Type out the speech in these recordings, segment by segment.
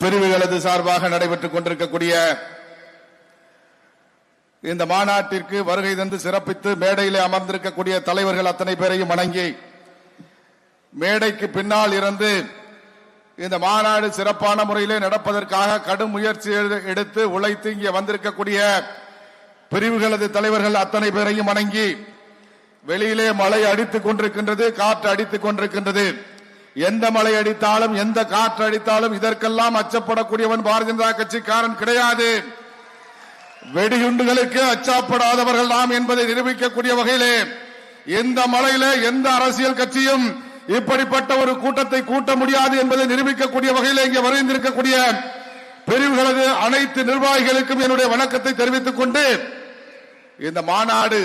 பிரிவுகளது சார்பாக நடைபெற்றுக் கொண்டிருக்கக்கூடிய இந்த மாநாட்டிற்கு வருகை தந்து சிறப்பித்து மேடையிலே அமர்ந்திருக்கக்கூடிய தலைவர்கள் அத்தனை பேரையும் வணங்கி மேடைக்கு பின்னால் இருந்து இந்த மாநாடு சிறப்பான முறையிலே நடப்பதற்காக கடும் முயற்சி எடு- எடுத்து உழைத்து இங்கே வந்திருக்கக்கூடிய பிரிவுகளது தலைவர்கள் அத்தனை பேரையும் வணங்கி வெளியிலே மழை அடித்துக் கொண்டிருக்கின்றது காற்று அடித்துக் கொண்டிருக்கின்றது. எந்த மழை அடித்தாலும் எந்த காற்று அடித்தாலும் இதற்கெல்லாம் அச்சப்படக்கூடியவன் பாரதிய ஜனதா கட்சிக்காரன் கிடையாது. வெடிகுண்டுகளுக்கு அச்சப்படாதவர்கள் நாம் என்பதை நிரூபிக்கக்கூடிய வகையிலே எந்த மலையிலே எந்த அரசியல் கட்சியும் இப்படிப்பட்ட ஒரு கூட்டத்தை கூட்ட முடியாது என்பதை நிரூபிக்கக்கூடிய வகையில் இங்கே வரைந்திருக்கக்கூடிய பிரிவுகளது அனைத்து நிர்வாகிகளுக்கும் என்னுடைய வணக்கத்தை தெரிவித்துக் கொண்டு இந்த மாநாடு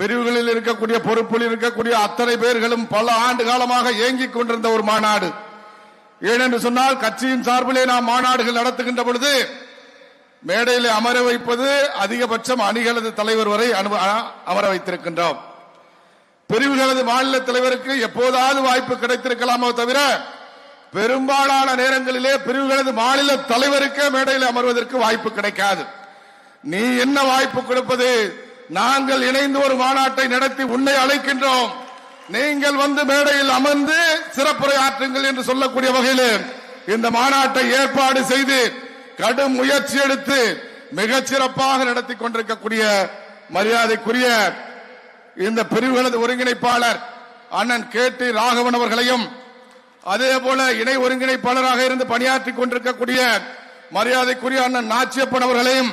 பிரிவுகளில் இருக்கக்கூடிய பொறுப்பில் இருக்கக்கூடிய அத்தனை பேர்களும் பல ஆண்டு காலமாக இயங்கிக் கொண்டிருந்த ஒரு மாநாடு. ஏனென்று சொன்னால் கட்சியின் சார்பிலே நாம் மாநாடுகள் நடத்துகின்ற பொழுது மேடையில் அமர வைப்பது அதிகபட்சம் அணிகளது தலைவர் வரை அமர வைத்திருக்கின்றோம். பிரிவுகளது மாநில தலைவருக்கு எப்போதாவது வாய்ப்பு கிடைத்திருக்கலாமோ தவிர பெரும்பாலான நேரங்களிலே பிரிவுகளது மாநில தலைவருக்கே மேடையில் அமர்வதற்கு வாய்ப்பு கிடைக்காது. நீ என்ன வாய்ப்பு கொடுப்பது? நாங்கள் இணைந்து ஒரு மாநாட்டை நடத்தி உன்னை அழைக்கின்றோம். நீங்கள் வந்து மேடையில் அமர்ந்து சிறப்புரை ஆற்றுங்கள் என்று சொல்லக்கூடிய வகையில் இந்த மாநாட்டை ஏற்பாடு செய்து கடும் முயற்சி எடுத்து மிகச் சிறப்பாக நடத்தி கொண்டிருக்கக்கூடிய மரியாதைக்குரிய இந்த பிரிவுகளது ஒருங்கிணைப்பாளர் அண்ணன் கே டி ராகவன் அவர்களையும் அதே போல இணை ஒருங்கிணைப்பாளராக இருந்து பணியாற்றிக் கொண்டிருக்கக்கூடிய மரியாதைக்குரிய அண்ணன் நாச்சியப்பன் அவர்களையும்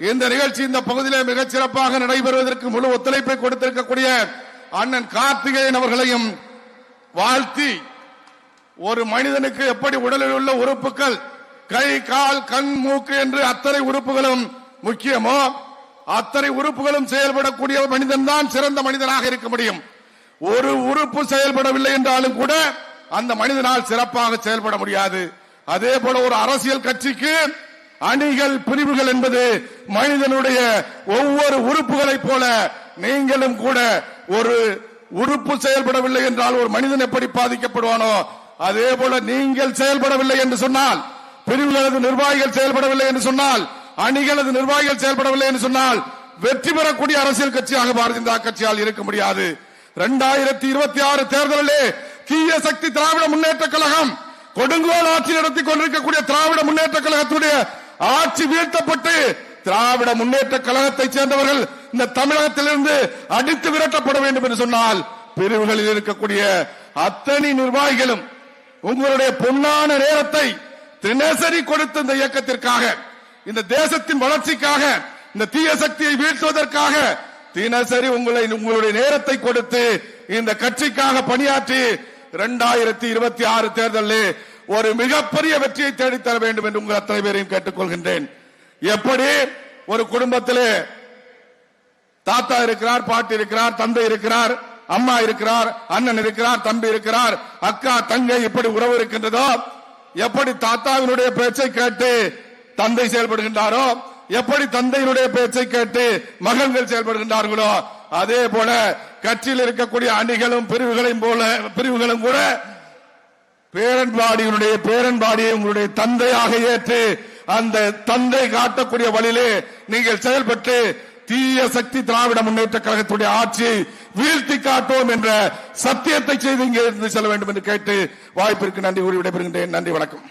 இந்த நிகழ்ச்சி இந்த பகுதியிலே மிகச் சிறப்பாக நடைபெறுவதற்கு முழு ஒத்துழைப்பை கொடுத்திருக்கக்கூடிய அண்ணன் கார்த்திகேயன் அவர்களையும் வாழ்த்தி ஒரு மனிதனுக்கு எப்படி உடலில் உள்ள உறுப்புகள் கை கால் கண் மூக்கு என்று அத்தனை உறுப்புகளும் முக்கியமோ அத்தனை உறுப்புகளும் செயல்படக்கூடிய மனிதன் தான் சிறந்த மனிதனாக இருக்க முடியும். ஒரு உறுப்பு செயல்படவில்லை என்றாலும் கூட அந்த மனிதனால் சிறப்பாக செயல்பட முடியாது. அதே போல ஒரு அரசியல் கட்சிக்கு அணிகள் பிரிவுகள் என்பது மனிதனுடைய ஒவ்வொரு உறுப்புகளைப் போல நீங்களும் கூட ஒரு உறுப்பு செயல்படவில்லை என்றால் ஒரு மனிதன் எப்படி பாதிக்கப்படுவானோ? அதே போல நீங்கள் செயல்படவில்லை என்று சொன்னால் பிரிவுகளது நிர்வாகிகள் செயல்படவில்லை என்று சொன்னால் அணிகளது நிர்வாகிகள் செயல்படவில்லை என்று சொன்னால் வெற்றி பெறக்கூடிய அரசியல் கட்சியாக பாரதிய ஜனதா கட்சியால் இருக்க முடியாது. இரண்டாயிரத்தி இருபத்தி ஆறு தேர்தலிலே தீய சக்தி திராவிட முன்னேற்ற கழகம் கொடுங்கோல் ஆட்சி நடத்தி கொண்டிருக்கக்கூடிய திராவிட முன்னேற்ற கழகத்துடைய ஆட்சி வீழ்த்தப்பட்டு திராவிட முன்னேற்ற கழகத்தைச் சேர்ந்தவர்கள் இந்த தமிழகத்திலிருந்து அடித்து விரட்டப்பட வேண்டும் என்று சொன்னால் பிரிவுகளில் இருக்கக்கூடிய அத்தனை நிர்வாகிகளும் உங்களுடைய பொன்னான நேரத்தை தினசரி கொடுத்த இந்த இயக்கத்திற்காக இந்த தேசத்தின் வளர்ச்சிக்காக இந்த தீய சக்தியை வீழ்த்துவதற்காக தினசரி உங்களை உங்களுடைய நேரத்தை கொடுத்து இந்த கட்சிக்காக பணியாற்றி இரண்டாயிரத்தி இருபத்தி ஆறு தேர்தலில் ஒரு மிகப்பெரிய வெற்றியை தேடித்தர வேண்டும் என்று உங்கள் அத்தனை பேரையும் கேட்டுக்கொள்கின்றேன். எப்படி? ஒரு குடும்பத்திலே தாத்தா இருக்கிறார் பாட்டி இருக்கிறார் தந்தை இருக்கிறார் அம்மா இருக்கிறார் அண்ணன் இருக்கிறார் தம்பி இருக்கிறார் அக்கா தங்கை இப்படி உறவு இருக்கின்றதோ எப்படி தாத்தாவினுடைய பேச்சை கேட்டு தந்தை செயல்படுகின்றாரோ எப்படி தந்தையினுடைய பேச்சை கேட்டு மகன்கள் செயல்படுகின்றார்களோ அதே போல கட்சியில் இருக்கக்கூடிய அணிகளும் பிரிவுகளையும் போல பிரிவுகளும் கூட பேரன்பாடியினுடைய பேரன்பாடியை உங்களுடைய தந்தையாக ஏற்று அந்த தந்தை காட்டக்கூடிய வழியிலே நீங்கள் செயல்பட்டு தீய சக்தி திராவிட முன்னேற்ற கழகத்துடைய ஆட்சியை வீழ்த்தி காட்டுவோம் என்ற சத்தியத்தை செய்து இங்கே இருந்து செல்ல வேண்டும் என்று கேட்டு வாய்ப்பிற்கு நன்றி கூறி விடைபெறுகின்றேன். நன்றி வணக்கம்.